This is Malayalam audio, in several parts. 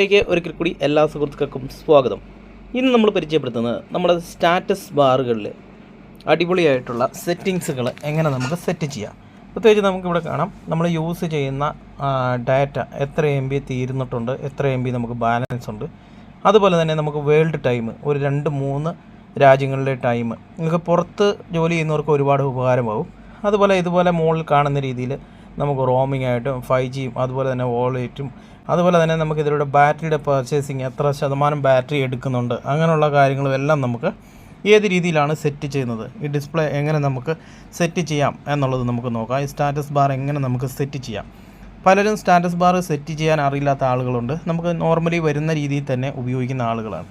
ലേക്ക് ഒരിക്കൽ കൂടി എല്ലാ സുഹൃത്തുക്കൾക്കും സ്വാഗതം. ഇന്ന് നമ്മൾ പരിചയപ്പെടുത്തുന്നത് നമ്മുടെ സ്റ്റാറ്റസ് ബാറുകളിൽ അടിപൊളിയായിട്ടുള്ള സെറ്റിങ്സുകൾ എങ്ങനെ നമുക്ക് സെറ്റ് ചെയ്യാം. പ്രത്യേകിച്ച് നമുക്കിവിടെ കാണാം. നമ്മൾ യൂസ് ചെയ്യുന്ന ഡാറ്റ എത്ര എം ബി തീരുന്നിട്ടുണ്ട് എത്ര എം ബി നമുക്ക് ബാലൻസ് ഉണ്ട്. അതുപോലെ തന്നെ നമുക്ക് വേൾഡ് ടൈം ഒരു രണ്ട് മൂന്ന് രാജ്യങ്ങളിലെ ടൈം നിങ്ങൾക്ക് പുറത്ത് ജോലി ചെയ്യുന്നവർക്ക് ഒരുപാട് ഉപകാരമാവും. അതുപോലെ ഇതുപോലെ മുകളിൽ കാണുന്ന രീതിയിൽ നമുക്ക് റോമിംഗ് ആയിട്ടും ഫൈവ് ജിയും അതുപോലെ തന്നെ വോളറ്റും അതുപോലെ തന്നെ നമുക്ക് ഇതിലൂടെ ബാറ്ററിയുടെ പർച്ചേസിങ് എത്ര ശതമാനം ബാറ്ററി എടുക്കുന്നുണ്ട് അങ്ങനെയുള്ള കാര്യങ്ങളും എല്ലാം നമുക്ക് ഏത് രീതിയിലാണ് സെറ്റ് ചെയ്യുന്നത് ഈ ഡിസ്പ്ലേ എങ്ങനെ നമുക്ക് സെറ്റ് ചെയ്യാം എന്നുള്ളത് നമുക്ക് നോക്കാം ഈ സ്റ്റാറ്റസ് ബാർ എങ്ങനെ നമുക്ക് സെറ്റ് ചെയ്യാം. പലരും സ്റ്റാറ്റസ് ബാർ സെറ്റ് ചെയ്യാൻ അറിയില്ലാത്ത ആളുകളുണ്ട് നമുക്ക് നോർമലി വരുന്ന രീതിയിൽ തന്നെ ഉപയോഗിക്കുന്ന ആളുകളാണ്.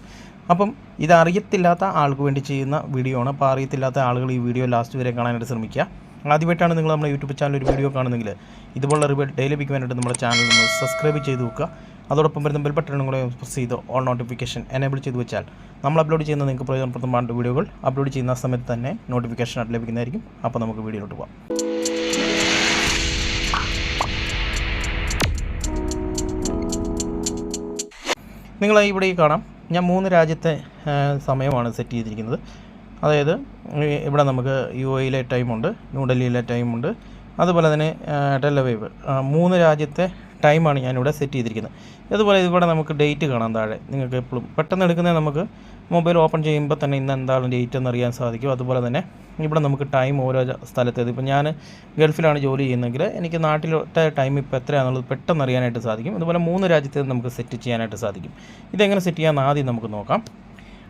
അപ്പം ഇത് അറിയത്തില്ലാത്ത ആൾക്ക് വേണ്ടി ചെയ്യുന്ന വീഡിയോ ആണ് അപ്പോൾ അറിയത്തില്ലാത്ത ആളുകൾ ഈ വീഡിയോ ലാസ്റ്റ് വരെ കാണാനായിട്ട് ശ്രമിക്കുക. ആദ്യമായിട്ടാണ് നിങ്ങൾ നമ്മുടെ യൂട്യൂബ് ചാനൽ ഒരു വീഡിയോ കാണുന്നെങ്കിൽ ഇതുപോലുള്ള റിവ്യൂ ഡെയിലി പിക്ക് വേണ്ടിയിട്ട് നമ്മുടെ ചാനൽ ഒന്ന് സബ്സ്ക്രൈബ് ചെയ്ത് വെക്കുക. അതോടൊപ്പം വരുന്ന ബെൽ ബട്ടണും കൂടെ പ്രസ് ചെയ്ത് ഓൾ നോട്ടിഫിക്കേഷൻ എനേബിൾ ചെയ്ത് വെച്ചാൽ നമ്മൾ അപ്ലോഡ് ചെയ്യുന്ന നിങ്ങൾക്ക് പ്രയോജനപ്രദമായ വീഡിയോകൾ അപ്ലോഡ് ചെയ്യുന്ന സമയത്ത് തന്നെ നോട്ടിഫിക്കേഷൻ ആയിട്ട് ലഭിക്കുന്നതായിരിക്കും. അപ്പോൾ നമുക്ക് വീഡിയോയിലോട്ട് പോകാം നിങ്ങൾ ഇവിടെ കാണാം. ഞാൻ മൂന്ന് രാജ്യത്തെ സമയമാണ് സെറ്റ് ചെയ്തിരിക്കുന്നത്. അതായത് ഇവിടെ നമുക്ക് യു എയിലെ ടൈമുണ്ട് ന്യൂഡൽഹിയിലെ ടൈമുണ്ട്. അതുപോലെ തന്നെ ടെലവേവ് മൂന്ന് രാജ്യത്തെ ടൈമാണ് ഞാനിവിടെ സെറ്റ് ചെയ്തിരിക്കുന്നത്. അതുപോലെ ഇവിടെ നമുക്ക് ഡേറ്റ് കാണാം താഴെ. നിങ്ങൾക്ക് എപ്പോഴും പെട്ടെന്ന് എടുക്കുന്നത് നമുക്ക് മൊബൈൽ ഓപ്പൺ ചെയ്യുമ്പോൾ തന്നെ ഇന്ന് എന്താണ് ഡേറ്റ് എന്ന് അറിയാൻ സാധിക്കും. അതുപോലെ തന്നെ ഇവിടെ നമുക്ക് ടൈം ഓരോ സ്ഥലത്തേത് ഇപ്പോൾ ഞാൻ ഗൾഫിലാണ് ജോലി ചെയ്യുന്നതെങ്കിൽ എനിക്ക് നാട്ടിലത്തെ ടൈം ഇപ്പോൾ എത്രയാണെന്നുള്ളത് പെട്ടെന്ന് അറിയാനായിട്ട് സാധിക്കും. അതുപോലെ മൂന്ന് രാജ്യത്തേത് നമുക്ക് സെറ്റ് ചെയ്യാനായിട്ട് സാധിക്കും. ഇതെങ്ങനെ സെറ്റ് ചെയ്യാമെന്ന് ആദ്യം നമുക്ക് നോക്കാം.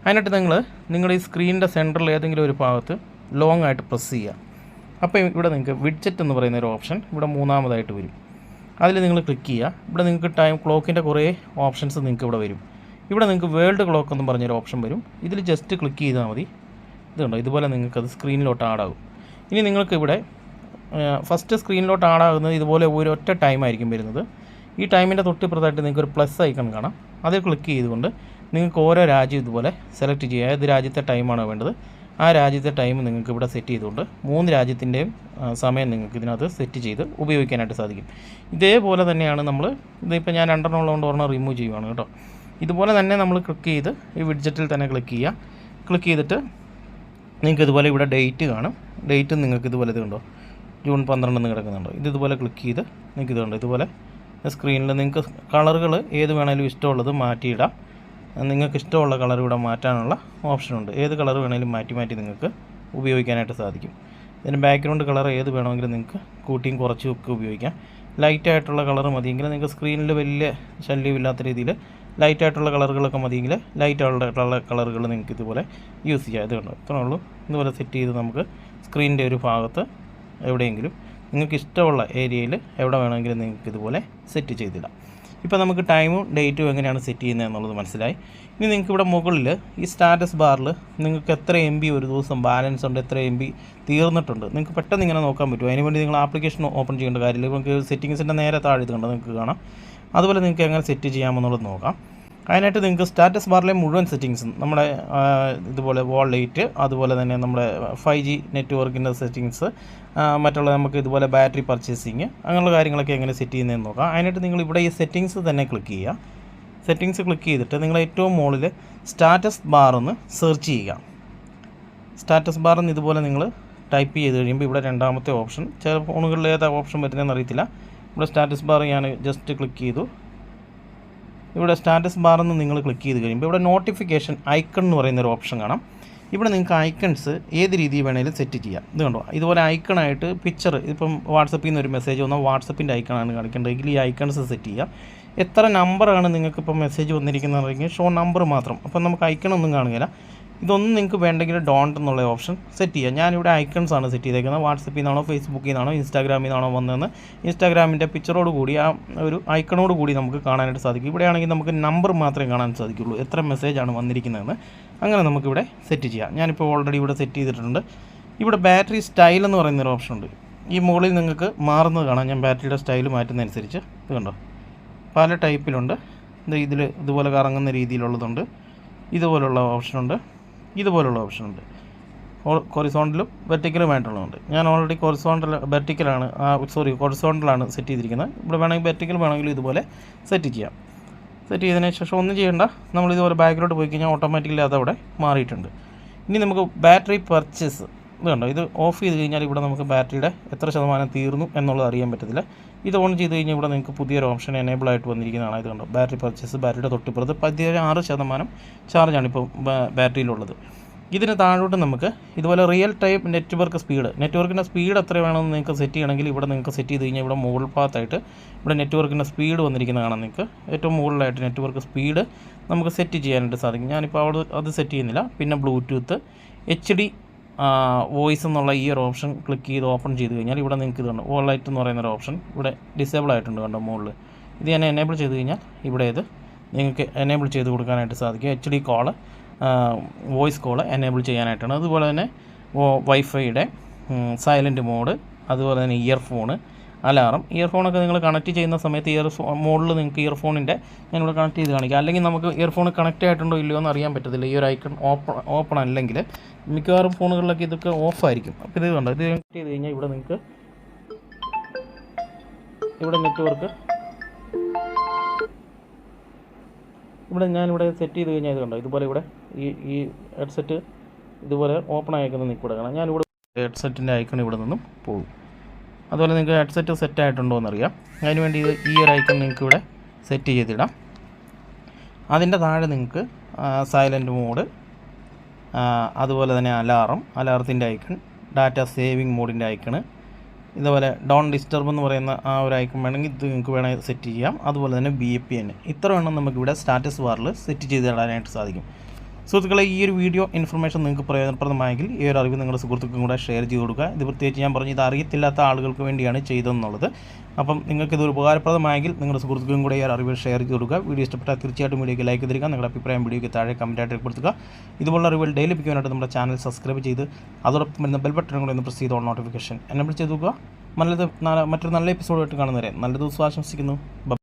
അതിനായിട്ട് നിങ്ങൾ നിങ്ങളുടെ ഈ സ്ക്രീനിന്റെ സെന്ററിൽ ഏതെങ്കിലും ഒരു ഭാഗത്ത് ലോങ് ആയിട്ട് പ്രസ് ചെയ്യുക. അപ്പോൾ ഇവിടെ നിങ്ങൾക്ക് വിഡ്ജറ്റ് എന്ന് പറയുന്ന ഒരു ഓപ്ഷൻ ഇവിടെ മൂന്നാമതായിട്ട് വരും. അതിൽ നിങ്ങൾ ക്ലിക്ക് ചെയ്യുക. ഇവിടെ നിങ്ങൾക്ക് ടൈം ക്ലോക്കിന്റെ കുറേ ഓപ്ഷൻസ് നിങ്ങൾക്ക് ഇവിടെ വരും. ഇവിടെ നിങ്ങൾക്ക് വേൾഡ് ക്ലോക്ക് എന്ന് പറഞ്ഞൊരു ഓപ്ഷൻ വരും. ഇതിൽ ജസ്റ്റ് ക്ലിക്ക് ചെയ്താൽ മതി. ഇതുണ്ടോ ഇതുപോലെ നിങ്ങൾക്കത് സ്ക്രീനിലോട്ട് ആഡാകും ഇനി നിങ്ങൾക്ക് ഇവിടെ ഫസ്റ്റ് സ്ക്രീനിലോട്ട് ആഡാകുന്നത് ഇതുപോലെ ഒരു ഒറ്റ ടൈം ആയിരിക്കും വരുന്നത്. ഈ ടൈമിന്റെ തൊട്ടിപ്പുറത്തായിട്ട് നിങ്ങൾക്ക് ഒരു പ്ലസ് ഐക്കൺ കാണാം. അതിൽ ക്ലിക്ക് ചെയ്തുകൊണ്ട് നിങ്ങൾക്ക് ഓരോ രാജ്യം ഇതുപോലെ സെലക്ട് ചെയ്യുക. ഏത് രാജ്യത്തെ ടൈമാണോ വേണ്ടത്. ആ രാജ്യത്തെ ടൈം നിങ്ങൾക്ക് ഇവിടെ സെറ്റ് ചെയ്തുകൊണ്ട് മൂന്ന് രാജ്യത്തിന്റെയും സമയം നിങ്ങൾക്ക് ഇതിനകത്ത് സെറ്റ് ചെയ്ത് ഉപയോഗിക്കാനായിട്ട് സാധിക്കും. ഇതേപോലെ തന്നെയാണ് നമ്മൾ ഇതിപ്പോൾ ഞാൻ രണ്ടെണ്ണം ഉള്ളതുകൊണ്ട് ഒരെണ്ണം റിമൂവ് ചെയ്യുവാണ് കേട്ടോ. ഇതുപോലെ തന്നെ നമ്മൾ ക്ലിക്ക് ചെയ്ത് ഈ വിഡ്ജറ്റിൽ തന്നെ ക്ലിക്ക് ചെയ്യുക. ക്ലിക്ക് ചെയ്തിട്ട് നിങ്ങൾക്ക് ഇതുപോലെ ഇവിടെ ഡേറ്റ് കാണും. ഡേറ്റ് നിങ്ങൾക്ക് ഇതുപോലെ ഇത് കണ്ടോ? ജൂൺ പന്ത്രണ്ടെന്ന് കിടക്കുന്നുണ്ടോ. ഇത് ഇതുപോലെ ക്ലിക്ക് ചെയ്ത് നിങ്ങൾക്ക് ഇത് കണ്ടോ? ഇതുപോലെ സ്ക്രീനിൽ നിങ്ങൾക്ക് കളറുകൾ ഏത് വേണമെങ്കിലും ഇഷ്ടമുള്ളത് മാറ്റിയിടാം. നിങ്ങൾക്ക് ഇഷ്ടമുള്ള കളർ ഇവിടെ മാറ്റാനുള്ള ഓപ്ഷനുണ്ട്. ഏത് കളർ വേണമെങ്കിലും മാറ്റി മാറ്റി നിങ്ങൾക്ക് ഉപയോഗിക്കാനായിട്ട് സാധിക്കും. ഇതിന് ബാക്ക്ഗ്രൗണ്ട് കളർ ഏത് വേണമെങ്കിലും നിങ്ങൾക്ക് കൂട്ടിയും കുറച്ചും ഒക്കെ ഉപയോഗിക്കാം. ലൈറ്റായിട്ടുള്ള കളർ മതിയെങ്കിൽ നിങ്ങൾക്ക് സ്ക്രീനിൽ വലിയ ശല്യമില്ലാത്ത രീതിയിൽ ലൈറ്റായിട്ടുള്ള കളറുകളൊക്കെ മതിയെങ്കിൽ ലൈറ്റ് ആയിട്ടുള്ള കളറുകൾ നിങ്ങൾക്ക് ഇതുപോലെ യൂസ് ചെയ്യാം. ഇത് കണ്ടു? ഇത്രേ ഉള്ളൂ. ഇതുപോലെ സെറ്റ് ചെയ്ത് നമുക്ക് സ്ക്രീനിന്റെ ഒരു ഭാഗത്ത് എവിടെയെങ്കിലും നിങ്ങൾക്ക് ഇഷ്ടമുള്ള ഏരിയയിൽ എവിടെ വേണമെങ്കിലും നിങ്ങൾക്ക് ഇതുപോലെ സെറ്റ് ചെയ്തിടാം. ഇപ്പോൾ നമുക്ക് ടൈമും ഡേറ്റും എങ്ങനെയാണ് സെറ്റ് ചെയ്യുന്നത് എന്നുള്ളത് മനസ്സിലായി. ഇനി നിങ്ങൾക്ക് ഇവിടെ മുകളിൽ ഈ സ്റ്റാറ്റസ് ബാറിൽ നിങ്ങൾക്ക് എത്ര എം ബി ഒരു ദിവസം ബാലൻസ് ഉണ്ട് എത്ര എം ബി തീർന്നിട്ടുണ്ട് നിങ്ങൾക്ക് പെട്ടെന്ന് ഇങ്ങനെ നോക്കാൻ പറ്റും. അതിനുവേണ്ടി നിങ്ങൾ ആപ്ലിക്കേഷൻ ഓപ്പൺ ചെയ്യേണ്ട കാര്യമില്ല. നിങ്ങൾക്ക് സെറ്റിങ്സിന്റെ നേരെ താഴെ ഇത് കണ്ടത് നിങ്ങൾക്ക് കാണാം. അതുപോലെ നിങ്ങൾക്ക് എങ്ങനെ സെറ്റ് ചെയ്യാമെന്നുള്ളത് നോക്കാം. അതിനായിട്ട് നിങ്ങൾക്ക് സ്റ്റാറ്റസ് ബാറിലെ മുഴുവൻ സെറ്റിങ്സും നമ്മുടെ ഇതുപോലെ വാൾ ലൈറ്റ് അതുപോലെ തന്നെ നമ്മുടെ ഫൈവ് ജി നെറ്റ്വർക്കിന്റെ സെറ്റിങ്സ് മറ്റുള്ള നമുക്ക് ഇതുപോലെ ബാറ്ററി പർച്ചേസിങ് അങ്ങനെയുള്ള കാര്യങ്ങളൊക്കെ എങ്ങനെ സെറ്റ് ചെയ്യുന്നതെന്ന് നോക്കാം. അതിനായിട്ട് നിങ്ങൾ ഇവിടെ ഈ സെറ്റിങ്സ് തന്നെ ക്ലിക്ക് ചെയ്യുക. സെറ്റിങ്സ് ക്ലിക്ക് ചെയ്തിട്ട് നിങ്ങൾ ഏറ്റവും മുകളിൽ സ്റ്റാറ്റസ് ബാർ ഒന്ന് സെർച്ച് ചെയ്യുക. സ്റ്റാറ്റസ് ബാർ എന്ന് ഇതുപോലെ നിങ്ങൾ ടൈപ്പ് ചെയ്ത് കഴിയുമ്പോൾ ഇവിടെ രണ്ടാമത്തെ ഓപ്ഷൻ ചില ഫോണുകളിൽ ഏതാ ഓപ്ഷൻ വരുന്നതെന്ന് അറിയത്തില്ല. ഇവിടെ സ്റ്റാറ്റസ് ബാർ ഞാൻ ജസ്റ്റ് ക്ലിക്ക് ചെയ്തു. ഇവിടെ സ്റ്റാറ്റസ് ബാർ എന്ന് നിങ്ങൾ ക്ലിക്ക് ചെയ്ത് കഴിയുമ്പോൾ ഇവിടെ നോട്ടിഫിക്കേഷൻ ഐക്കൺ എന്ന് പറയുന്ന ഒരു ഓപ്ഷൻ കാണാം. ഇവിടെ നിങ്ങൾക്ക് ഐക്കൺസ് ഏത് രീതിയിൽ വേണേലും സെറ്റ് ചെയ്യാം. ഇത് കണ്ടോ? ഇതുപോലെ ഐക്കണായിട്ട് പിക്ചർ ഇപ്പം വാട്സപ്പിൽ നിന്ന് ഒരു മെസ്സേജ് വന്നാൽ വാട്സപ്പിന്റെ ഐക്കണാണ് കാണിക്കേണ്ടതെങ്കിൽ ഈ ഐക്കൺസ് സെറ്റ് ചെയ്യാം എത്ര നമ്പറാണ് നിങ്ങൾക്ക് ഇപ്പോൾ മെസ്സേജ് വന്നിരിക്കുന്നതെങ്കിൽ ഷോ നമ്പർ മാത്രം. അപ്പം നമുക്ക് ഐക്കണൊന്നും കാണുകയില്ല. ഇതൊന്നും നിങ്ങൾക്ക് വേണ്ടെങ്കിൽ ഡോണ്ട് എന്നുള്ള ഓപ്ഷൻ സെറ്റ് ചെയ്യാം ഞാനിവിടെ ഐക്കൺസ് ആണ് സെറ്റ് ചെയ്തേക്കുന്നത്. വാട്സപ്പിൽ നിന്നാണോ ഫേസ്ബുക്കിൽ നിന്നാണോ ഇൻസ്റ്റാഗ്രാമിൽ നിന്നാണോ വന്നതെന്ന് ഇൻസ്റ്റാഗ്രാമിന്റെ പിക്ചറോട് കൂടി ആ ഒരു ഐക്കണോട് കൂടി നമുക്ക് കാണാനായിട്ട് സാധിക്കും. ഇവിടെയാണെങ്കിൽ നമുക്ക് നമ്പർ മാത്രമേ കാണാൻ സാധിക്കുള്ളൂ. എത്ര മെസ്സേജാണ് വന്നിരിക്കുന്നതെന്ന് അങ്ങനെ നമുക്കിവിടെ സെറ്റ് ചെയ്യാം. ഞാനിപ്പോൾ ഓൾറെഡി ഇവിടെ സെറ്റ് ചെയ്തിട്ടുണ്ട്. ഇവിടെ ബാറ്ററി സ്റ്റൈൽ എന്ന് പറയുന്നൊരു ഓപ്ഷൻ ഉണ്ട്. ഈ മുകളിൽ നിങ്ങൾക്ക് മാറുന്നത് കാണാം. ഞാൻ ബാറ്ററിയുടെ സ്റ്റൈൽ മാറ്റുന്നതനുസരിച്ച്. ഇത് കണ്ടോ? പല ടൈപ്പിലുണ്ട് ഇത് ഇതിൽ ഇതുപോലെ കറങ്ങുന്ന രീതിയിലുള്ളതുണ്ട്. ഇതുപോലുള്ള ഓപ്ഷനുണ്ട് ഇതുപോലുള്ള ഓപ്ഷൻ ഉണ്ട്. കൊറിസോണ്ടലും വെർട്ടിക്കലുമായിട്ടുള്ളതുണ്ട് ഞാൻ ഓൾറെഡി കൊറിസോണ്ടൽ വെർട്ടിക്കലാണ് സോറി കൊറിസോണ്ടലാണ് സെറ്റ് ചെയ്തിരിക്കുന്നത്. ഇവിടെ വേണമെങ്കിൽ വെർട്ടിക്കൽ വേണമെങ്കിലും ഇതുപോലെ സെറ്റ് ചെയ്യാം. സെറ്റ് ചെയ്തതിന് ശേഷം ഒന്നും ചെയ്യേണ്ട. നമ്മൾ ഇതുപോലെ ബാക്കിലോട്ട് പോയി കഴിഞ്ഞാൽ ഓട്ടോമാറ്റിക്കലി അതവിടെ മാറിയിട്ടുണ്ട്. ഇനി നമുക്ക് ബാറ്ററി പർച്ചേസ് ഇത് കണ്ടോ? ഇത് ഓഫ് ചെയ്ത് കഴിഞ്ഞാൽ ഇവിടെ നമുക്ക് ബാറ്ററിയുടെ എത്ര ശതമാനം തീർന്നു എന്നുള്ളത് അറിയാൻ പറ്റത്തില്ല. ഇത് ഓൺ ചെയ്ത് കഴിഞ്ഞാൽ ഇവിടെ നിങ്ങൾക്ക് പുതിയൊരു ഓപ്ഷൻ എനേബിൾ ആയിട്ട് വന്നിരിക്കുന്നതാണ് ഇത് കണ്ടോ? ബാറ്ററി പർച്ചേസ് ബാറ്ററിയുടെ തൊട്ടിപ്പുറത്ത് പതിനേഴ് ആറ് ശതമാനം ചാർജാണ് ഇപ്പോൾ ബാറ്ററിയിലുള്ളത് ഇതിന് താഴോട്ട് നമുക്ക് ഇതുപോലെ റിയൽ ടൈം നെറ്റ്വർക്ക് സ്പീഡ് നെറ്റ്വർക്കിന്റെ സ്പീഡ് എത്ര വേണമെന്ന് നിങ്ങൾക്ക് സെറ്റ് ചെയ്യണമെങ്കിൽ ഇവിടെ നിങ്ങൾക്ക് സെറ്റ് ചെയ്ത് കഴിഞ്ഞാൽ ഇവിടെ മുകൾ ഭാഗത്തായിട്ട് ഇവിടെ നെറ്റ്വർക്കിന്റെ സ്പീഡ് വന്നിരിക്കുന്നതാണ് നിങ്ങൾക്ക്. ഏറ്റവും മുകളിലായിട്ട് നെറ്റ്വർക്ക് സ്പീഡ് നമുക്ക് സെറ്റ് ചെയ്യാനായിട്ട് സാധിക്കും. ഞാനിപ്പോൾ അവിടെ അത് സെറ്റ് ചെയ്യുന്നില്ല. പിന്നെ ബ്ലൂടൂത്ത് എച്ച് ഡി വോയിസ് എന്നുള്ള ഈ ഒരു ഓപ്ഷൻ ക്ലിക്ക് ചെയ്ത് ഓപ്പൺ ചെയ്ത് കഴിഞ്ഞാൽ ഇവിടെ നിങ്ങൾക്ക് ഇതുണ്ട് ഓൾ ലൈറ്റ് എന്ന് പറയുന്ന ഒരു ഓപ്ഷൻ ഇവിടെ ഡിസേബിൾ ആയിട്ടുണ്ട് കണ്ടോ മുകളിൽ ഇത് ഞാൻ എനേബിൾ ചെയ്ത് കഴിഞ്ഞാൽ ഇവിടെ ഇത് നിങ്ങൾക്ക് എനേബിൾ ചെയ്ത് കൊടുക്കാനായിട്ട് സാധിക്കും. H D call voice call enable ചെയ്യാനായിട്ടാണ്. അതുപോലെ തന്നെ വൈഫൈയുടെ സൈലന്റ് മോഡ് അതുപോലെ തന്നെ ഇയർഫോണ് അലാറം. ഇയർഫോണൊക്കെ നിങ്ങൾ കണക്ട് ചെയ്യുന്ന സമയത്ത് ഇയർ മോഡിൽ നിങ്ങൾക്ക് ഇയർഫോണിന്റെ ഞാനിവിടെ കണക്ട് ചെയ്ത് കാണിക്കാം. അല്ലെങ്കിൽ നമുക്ക് ഇയർഫോൺ കണക്ട് ആയിട്ടുണ്ടോ ഇല്ലയോ എന്ന് അറിയാൻ പറ്റത്തില്ല. ഈ ഒരു ഐക്കൺ ഓപ്പൺ ഓപ്പൺ അല്ലെങ്കിൽ മിക്കവാറും ഫോണുകളിലൊക്കെ ഇതൊക്കെ ഓഫ് ആയിരിക്കും. അപ്പോൾ ഇത് കണ്ടോ? ഇത് കണക്ട് ചെയ്ത് കഴിഞ്ഞാൽ ഇവിടെ നിങ്ങൾക്ക് ഇവിടെ നെറ്റ്വർക്ക് ഇവിടെ ഞാനിവിടെ സെറ്റ് ചെയ്ത് കഴിഞ്ഞാൽ ഇത് കണ്ടോ? ഇതുപോലെ ഇവിടെ ഈ ഈ ഹെഡ്സെറ്റ് ഇതുപോലെ ഓപ്പൺ ആയിക്കുന്നത് നിങ്ങൾക്ക് കൊടുക്കണം കാണാം. ഞാനിവിടെ ഹെഡ്സെറ്റിന്റെ ഐക്കൺ ഇവിടെ നിന്നും പോകും. അതുപോലെ നിങ്ങൾക്ക് ഹെഡ്സെറ്റ് സെറ്റ് ആയിട്ടുണ്ടോ അതിന് വേണ്ടി ഇത് ഈ ഒരു ഐക്കൺ നിങ്ങൾക്ക് ഇവിടെ സെറ്റ് ചെയ്തിടാം. അതിന്റെ താഴെ നിങ്ങൾക്ക് സൈലന്റ് മോഡ് അതുപോലെ തന്നെ അലാറം അലാറത്തിന്റെ ഐക്കൺ ഡാറ്റ സേവിങ് മോഡിന്റെ ഐക്കണ് ഇതുപോലെ ഡോൺ ഡിസ്റ്റർബ് എന്ന് പറയുന്ന ആ ഒരു ഐക്കൺ വേണമെങ്കിൽ ഇത് നിങ്ങൾക്ക് വേണമെങ്കിൽ സെറ്റ് ചെയ്യാം. അതുപോലെ തന്നെ ബി എ പി നമുക്ക് ഇത്ര എണ്ണം നമുക്കിവിടെ സ്റ്റാറ്റസ് ബാറിൽ സെറ്റ് ചെയ്ത് ഇടാനായിട്ട് സാധിക്കും. സുഹൃത്തുക്കളെ ഈ ഒരു വീഡിയോ ഇൻഫർമേഷൻ നിങ്ങൾക്ക് പ്രയോജനപ്രദമായെങ്കിൽ ഈ ഒരു അറിവ് നിങ്ങളുടെ സുഹൃത്തുക്കളും കൂടെ ഷെയർ ചെയ്ത് കൊടുക്കുക. ഇത് പ്രത്യേകിച്ച് ഞാൻ പറഞ്ഞു ഇത് അറിയത്തില്ലാത്ത ആളുകൾക്ക് വേണ്ടിയാണ് ചെയ്തതെന്നുള്ളത്. അപ്പം നിങ്ങൾക്ക് ഇത് ഉപകാരപ്രദമായെങ്കിൽ നിങ്ങളുടെ സുഹൃത്തുക്കളും കൂടെ ഈ ഒരു അറിവ് ഷെയർ ചെയ്ത് കൊടുക്കുക. വീഡിയോ ഇഷ്ടപ്പെട്ടാൽ തീർച്ചയായിട്ടും വീഡിയോക്ക് ലൈക്ക് തരിക. നിങ്ങളുടെ അഭിപ്രായം വീഡിയോയ്ക്ക് താഴെ കമന്റായിട്ട് രേഖപ്പെടുത്തുക. ഇതുപോലുള്ള അറിവുകൾ ഡെയിലി ലഭിക്കാനായിട്ട് നമ്മുടെ ചാനൽ സബ്സ്ക്രൈബ് ചെയ്ത് അതോടൊപ്പം വരുന്ന ബെൽ ബട്ടൺ കൂടെ ഒന്ന് പ്രസ് ചെയ്ത് ഓൺ നോട്ടിഫിക്കേഷൻ എന്നെ ചെയ്ത് നോക്കുക. നല്ലത് മറ്റൊരു നല്ല എപ്പിസോഡായിട്ട് കാണുന്നവരെ നല്ല ദിവസം ആശംസിക്കുന്നു. ബൈ